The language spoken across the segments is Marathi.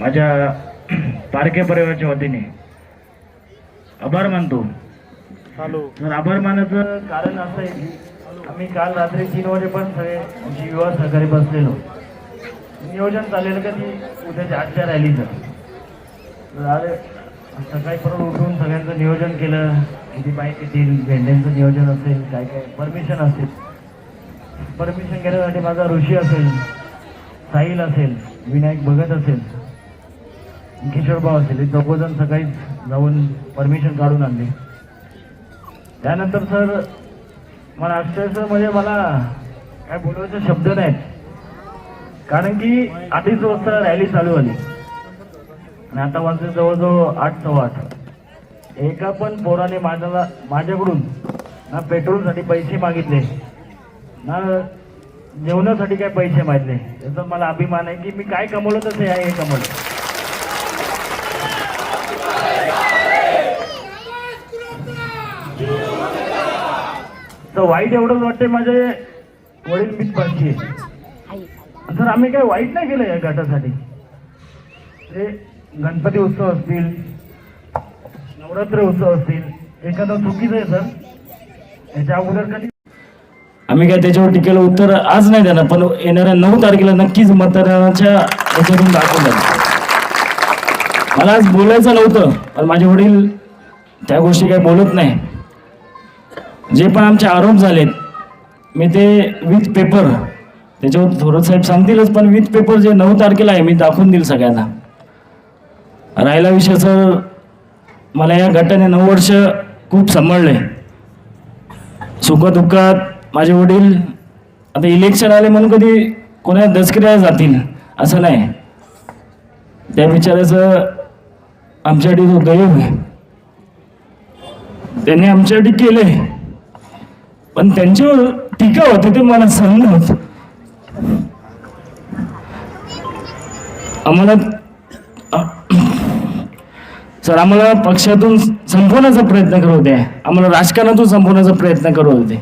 माझ्या पारखे परिवाराच्या वतीने आभार मानतो. तर आभार मानाचं कारण असं आहे की आम्ही काल रात्री तीन वाजेपर्यंत सगळे आमची युवा सहकारी बसलेलो. नियोजन चाललेलं का ती उद्याच्या आजच्या रॅलीचं. तर अरे सकाळी परत उठून सगळ्यांचं नियोजन केलं. किती बाईक येतील भेंड्यांचं नियोजन असेल काय काय परमिशन असेल. परमिशन घेण्यासाठी माझा ऋषी असेल साहिल असेल विनायक भगत असेल. किशोरभाऊ असेल हे दोघंजण सकाळी जाऊन परमिशन काढून आणले. त्यानंतर सर मला अक्षरशः म्हणजे मला काय बोलायचे शब्द नाहीत. कारण की अडीच वाजता रॅली चालू झाली. आणि आता वाजले जवळजवळ आठ सव्वा आठ. एका पण पोराने माझ्याला माझ्याकडून ना पेट्रोलसाठी पैसे मागितले ना जेवणासाठी काय पैसे मागितले याचा मला अभिमान आहे की मी काय कमवलं तसं आहे हे कमवलं. तर वाईट एवढंच वाटते माझे वडील मीच पाहिजे सर आम्ही काही वाईट नाही केलं या गटासाठी ते गणपती उत्सव असतील नवरात्र उत्सव असतील एखादा चुकीचं आहे सर याच्या अगोदर कधी आम्ही काय त्याच्यावर टीकेला उत्तर आज नाही देणार पण येणाऱ्या नऊ तारखेला नक्कीच मतदानाच्या याच्यातून दाखवलं मला आज बोलायचं नव्हतं पण माझे वडील त्या गोष्टी काही बोलत नाही. जे पण आमचे आरोप झालेत मी ते विथ पेपर त्याच्यावर थोडं साहेब सांगतीलच पण विथ पेपर जे नऊ तारखेला आहे मी दाखवून देईल सगळ्यांना. राहिला विषय सर मला या गटाने नऊ वर्ष खूप सांभाळले. सुखदुःखात माझे वडील आता इलेक्शन आले म्हणून कधी कोणा दसक्रिया जातील असं नाही. त्या बिचाराचं आमच्यासाठी जो दैव आहे. त्यांनी आमच्यासाठी केलं आहे पण त्यांच्यावर टीका होते ते मला सहन होत. आम्हाला सर आम्हाला पक्षातून संपवण्याचा प्रयत्न करत होते आम्हाला राजकारणातून संपवण्याचा प्रयत्न करत होते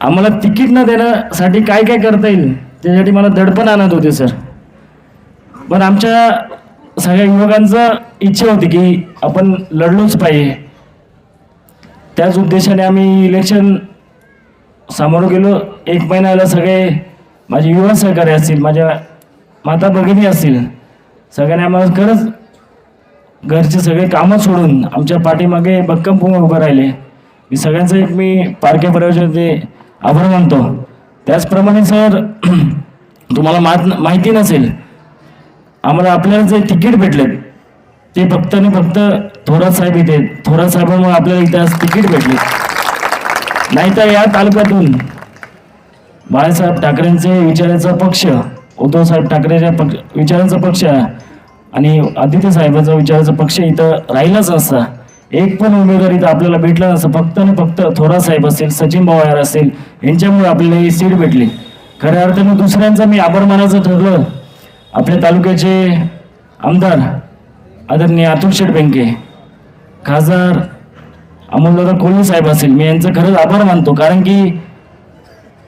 आम्हाला तिकीट न देण्यासाठी काय काय करता येईल त्यासाठी मला दडपण आणत होते सर. पण आमच्या सगळ्या युवकांचा इच्छा होती की आपण लढलोच पाहिजे. त्याच उद्देशाने आम्ही इलेक्शन सामोरं गेलो. एक महिन्याला सगळे माझे युवा सहकारी असतील माझ्या माता भगिनी असतील सगळ्यांनी आम्हाला खरंच घरचे सगळे कामं सोडून आमच्या पाठीमागे भक्कम उभं राहिले. मी सगळ्यांचं एक मी पारखे परिवाराचे आभार मानतो. त्याचप्रमाणे सर तुम्हाला मात माहिती नसेल आम्हाला आपल्याला जे तिकीट भेटलेत ते फक्त आणि फक्त थोरात साहेब इथे थोरात साहेबांमुळे आपल्याला इथे आज तिकीट भेटले. नाहीतर या तालुक्यातून बाळासाहेब ठाकरेंचे विचारांचा पक्ष उद्धवसाहेब ठाकरेच्या पक्ष विचारांचा पक्ष आणि आदित्य साहेबांचा विचाराचा पक्ष इथं राहिलाच असता. एक पण उमेदवार इथं आपल्याला भेटला नसतं. फक्त आणि फक्त थोरात साहेब असतील सचिन पवार असतील यांच्यामुळे आपल्याला ही सीट भेटली. खऱ्या अर्थाने दुसऱ्यांचा मी आभार मानायचं ठरलं. आपल्या तालुक्याचे आमदार आदरणीय अतुल शेठ बेंके खासदार अमोलदादा कोल्हे साहेब असेल मी यांचं खरंच आभार मानतो कारण की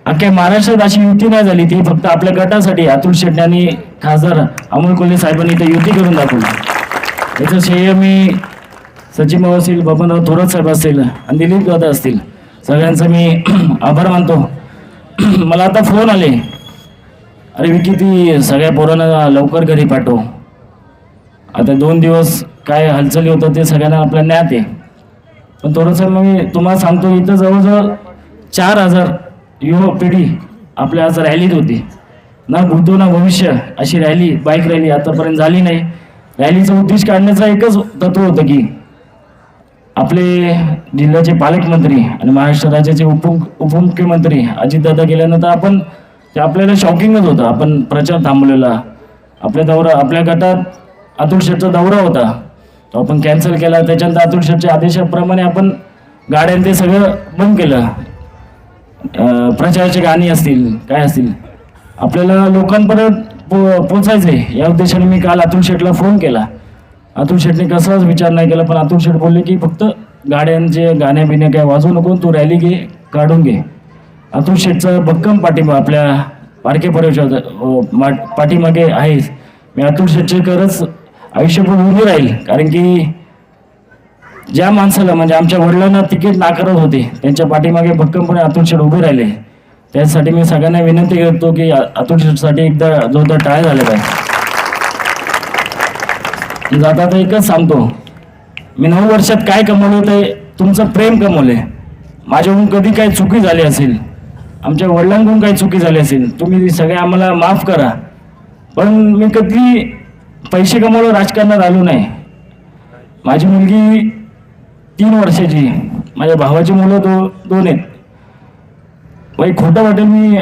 अख्ख्या महाराष्ट्रात अशी युती नाही झाली ती फक्त आपल्या गटासाठी अतुल शेट्टी आणि खासदार अमोल कोल्हे साहेबांनी इथे युती करून दाखवली. याचं श्रेय मी सचिन भाऊ असतील बबनराव थोरात साहेब असतील आणि दिलीप दादा असतील सगळ्यांचा मी आभार मानतो. मला आता फोन आले. अरे विकी ती सगळ्या पोरांना लवकर घरी पाठव. आता दोन दिवस काय हालचाली होतं ते सगळ्यांना आपल्या ज्ञात आहे. पण थोडंसं मग मी तुम्हाला सांगतो इथं जवळजवळ चार हजार युवा पिढी आपल्या आज रॅलीत होती. ना भूतो ना भविष्य अशी रॅली बाईक रॅली आतापर्यंत झाली नाही. रॅलीचं उद्देश काढण्याचं एकच तत्व होतं की आपले जिल्ह्याचे पालकमंत्री आणि महाराष्ट्र राज्याचे उप उपमुख्यमंत्री अजितदादा गेल्यानंतर आपण ते आपल्याला शॉकिंगच होतं. आपण प्रचार थांबवलेला. आपल्या दौरा आपल्या गटात अतुल शेठचा दौरा होता. तो आपण कॅन्सल केला. त्याच्यानंतर अतुल शेठच्या आदेशाप्रमाणे आपण गाड्या ते सगळं बंद केलं. प्रचाराची गाणी असतील काय असतील. आपल्याला लोकांपर्यंत पो पोचायचे या उद्देशाने मी काल अतुल शेठला फोन केला. अतुल शेठने कसाच विचार नाही केला पण अतुल शेठ बोलले की फक्त गाड्यांचे गाण्या बिण्या काय वाजवू नको तू रॅली घे काढून घे. अतुल शेठचा भक्कम पाठिंबा आपल्या पारखे परिवाराच्या पाठीमागे आहेच. मी अतुल शेट्टीकरच आयुष्यभर उभी राहील. कारण की ज्या माणसाला म्हणजे आमच्या वडिलांना तिकीट नाकारत होते त्यांच्या पाठीमागे भक्कमपणे अतुल शेठ उभे राहिले. त्यासाठी मी सगळ्यांना विनंती करतो की अतुल शेठसाठी एकदा जोरदार टाळ्या झाल्या पाहिजे. म्हणजे जाता तर एकच सांगतो. मी नऊ वर्षात काय कमवलं ते तुमचं प्रेम कमवले माझ्याकडून कधी काही चुकी झाली असेल आमच्या वडिलांकडून काही चुकी झाली असेल तुम्ही सगळे आम्हाला माफ करा. पण मी कधी पैसे कमवलं राजकारणात आलो नाही. माझी मुलगी तीन वर्षाची माझ्या भावाची मुलं दो दोन आहेत. बाई खोटं वाटेल मी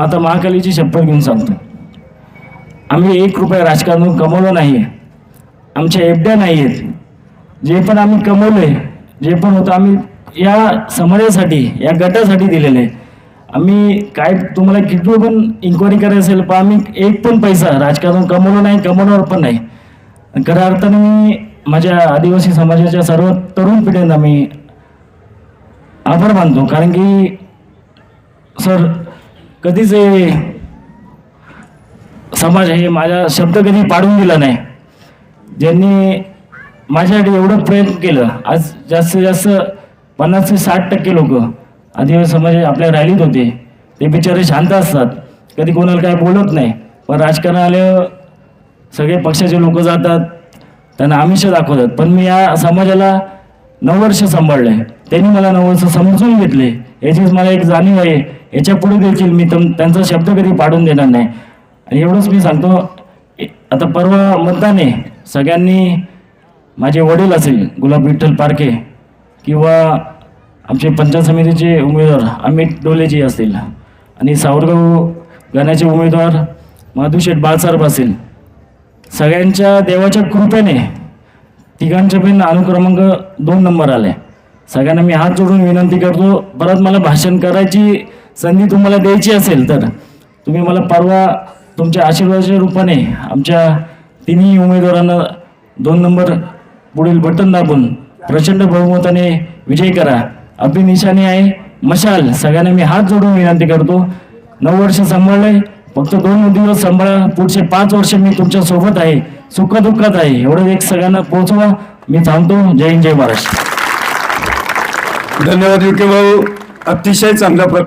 आता महाकालीची शपथ घेऊन सांगतो. आम्ही एक रुपया राजकारणातून कमवलो नाही आमच्या एफड्या नाही आहेत जे पण आम्ही कमवलं आहे जे पण होतं आम्ही या समाजासाठी या गटासाठी दिलेलं आहे. आम्ही काय तुम्हाला किती पण इन्क्वायरी करायची असेल पण आम्ही एक पण पैसा राजकारण कमवलो नाही कमवणार पण नाही. खऱ्या अर्थाने मी माझ्या आदिवासी समाजाच्या सर्व तरुण पिढ्यांना मी आभार मानतो. कारण की सर कधीच हे समाज हे माझा शब्द कधी पाडून दिला नाही. ज्यांनी माझ्यासाठी एवढं प्रयत्न केलं आज जास्तीत जास्त पन्नास ते साठ टक्के लोक आदिवासी समाज आपल्या रॅलीत होते. ते बिचारे शांत असतात. कधी कोणाला काय बोलत नाही. पण राजकारण आलं सगळे पक्षाचे लोक जातात. त्यांना आमिष दाखवतात. पण मी या समाजाला नऊ वर्ष सांभाळलंय. त्यांनी मला नऊ वर्ष समजून घेतले. याचीच मला एक जाणीव आहे. याच्यापुढे देखील मी तम त्यांचा शब्द कधी पाडून देणार नाही. आणि एवढंच मी सांगतो. ए- आता परवा मतदाने सगळ्यांनी माझे वडील असेल गुलाब विठ्ठल पारखे किंवा आमचे पंचायत समितीचे उमेदवार अमित डोलेजी असतील आणि सावरगाव गाण्याचे उमेदवार माधुशेठ बाळसाहेब असेल सगळ्यांच्या देवाच्या कृपेने तिघांच्या पण अनुक्रमांक दोन नंबर आले. सगळ्यांना मी हात जोडून विनंती करतो परत मला भाषण करायची संधी तुम्हाला द्यायची असेल तर तुम्ही मला परवा तुमच्या आशीर्वादाच्या रूपाने आमच्या तिन्ही उमेदवारांना दोन नंबर पुढील बटन दाबून प्रचंड बहुमताने विजय करा. आपली निशाणी आहे. मशाल सगळ्यांना मी हात जोडून विनंती करतो. नऊ वर्ष सांभाळलंय फक्त दोन दिवस सांभाळा. पुढचे पाच वर्ष मी तुमच्यासोबत आहे. सुखदुःखात आहे. एवढं एक सगळ्यांना पोहोचवा. मी थांबतो. जय हिंद जय महाराष्ट्र. धन्यवाद विखे भाऊ. अतिशय चांगल्या